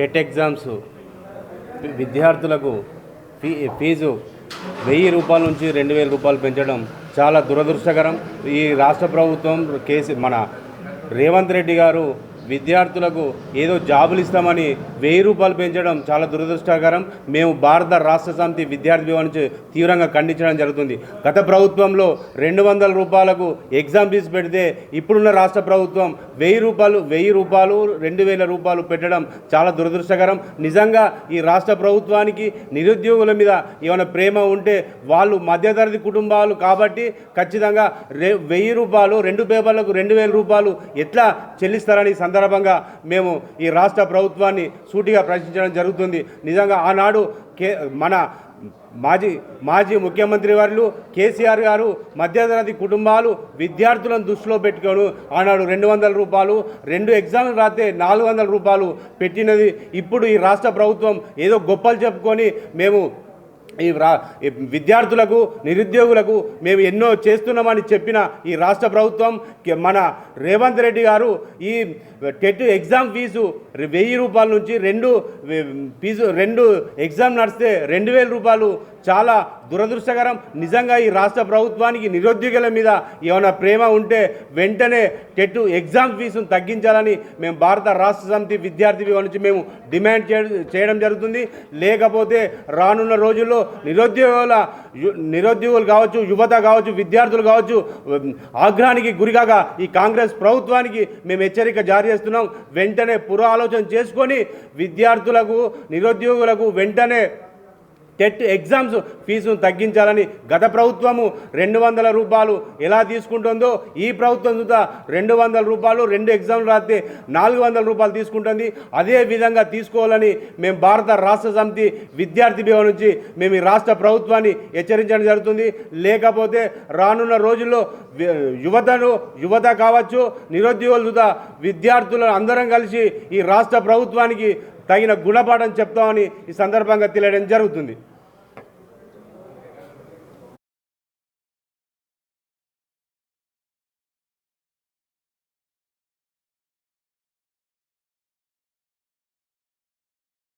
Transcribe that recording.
TET exams విద్యార్థులకు fee fees వెయ్యి రూపాయల నుంచి రెండు వేల రూపాయలు పెంచడం చాలా దురదృష్టకరం. ఈ రాష్ట్ర ప్రభుత్వం కేసీ మన రేవంత్ రెడ్డి గారు విద్యార్థులకు ఏదో జాబులు ఇస్తామని వెయ్యి రూపాయలు పెంచడం చాలా దురదృష్టకరం. మేము భారత రాష్ట్ర సమితి విద్యార్థి విభాగం నుంచి తీవ్రంగా ఖండించడం జరుగుతుంది. గత ప్రభుత్వంలో రెండు వందల రూపాయలకు ఎగ్జామ్ ఫీజు పెడితే ఇప్పుడున్న రాష్ట్ర ప్రభుత్వం వెయ్యి రూపాయలు వెయ్యి రూపాయలు రెండు వేల రూపాయలు పెట్టడం చాలా దురదృష్టకరం. నిజంగా ఈ రాష్ట్ర ప్రభుత్వానికి నిరుద్యోగుల మీద ఏమైనా ప్రేమ ఉంటే వాళ్ళు మధ్యతరగతి కుటుంబాలు కాబట్టి ఖచ్చితంగా రే వెయ్యి రూపాయలు రెండు పేపర్లకు రెండు వేల రూపాయలు ఎట్లా చెల్లిస్తారని సందర్భం సందర్భంగా మేము ఈ రాష్ట్ర ప్రభుత్వాన్ని సూటిగా ప్రశ్నించడం జరుగుతుంది. నిజంగా ఆనాడు కే మన మాజీ మాజీ ముఖ్యమంత్రి వారు కేసీఆర్ గారు మధ్యతరగతి కుటుంబాలు విద్యార్థులను దృష్టిలో పెట్టుకొని ఆనాడు రెండు వందల రూపాయలు రెండు ఎగ్జామ్లు రాస్తే నాలుగు వందల రూపాయలు పెట్టినది. ఇప్పుడు ఈ రాష్ట్ర ప్రభుత్వం ఏదో గొప్పలు చెప్పుకొని మేము ఈ రా విద్యార్థులకు నిరుద్యోగులకు మేము ఎన్నో చేస్తున్నామని చెప్పిన ఈ రాష్ట్ర ప్రభుత్వం మన రేవంత్ రెడ్డి గారు ఈ టెట్ ఎగ్జామ్ ఫీజు వెయ్యి రూపాయల నుంచి రెండు ఫీజు రెండు ఎగ్జామ్ నడిస్తే రెండు వేల రూపాయలు చాలా దురదృష్టకరం. నిజంగా ఈ రాష్ట్ర ప్రభుత్వానికి నిరుద్యోగుల మీద ఏమైనా ప్రేమ ఉంటే వెంటనే టెట్ ఎగ్జామ్ ఫీజును తగ్గించాలని మేము భారత రాష్ట్ర సమితి విద్యార్థి విభాగం నుంచి మేము డిమాండ్ చేయడం జరుగుతుంది. లేకపోతే రానున్న రోజుల్లో నిరుద్యోగుల యు- నిరుద్యోగులు కావచ్చు యువత కావచ్చు విద్యార్థులు కావచ్చు ఆగ్రహానికి గురికాగా ఈ కాంగ్రెస్ ప్రభుత్వానికి మేము హెచ్చరిక జారీ చేస్తున్నాం. వెంటనే పురాలోచన చేసుకొని విద్యార్థులకు నిరుద్యోగులకు వెంటనే టెట్ ఎగ్జామ్స్ ఫీజును తగ్గించాలని గత ప్రభుత్వము రెండు వందల రూపాయలు ఎలా తీసుకుంటుందో ఈ ప్రభుత్వం చూద్దా రెండు వందల రూపాయలు రెండు ఎగ్జామ్లు రాస్తే నాలుగు వందల రూపాయలు తీసుకుంటుంది. అదే విధంగా తీసుకోవాలని మేము భారత రాష్ట్ర సమితి విద్యార్థి విభాగం నుంచి మేము ఈ రాష్ట్ర ప్రభుత్వాన్ని హెచ్చరించడం జరుగుతుంది. లేకపోతే రానున్న రోజుల్లో యువతను యువత కావచ్చు నిరుద్యోగులు చూద్దా విద్యార్థులు అందరం కలిసి ఈ రాష్ట్ర ప్రభుత్వానికి తగిన గుణపాఠం చెప్తామని ఈ సందర్భంగా తెలియడం జరుగుతుంది.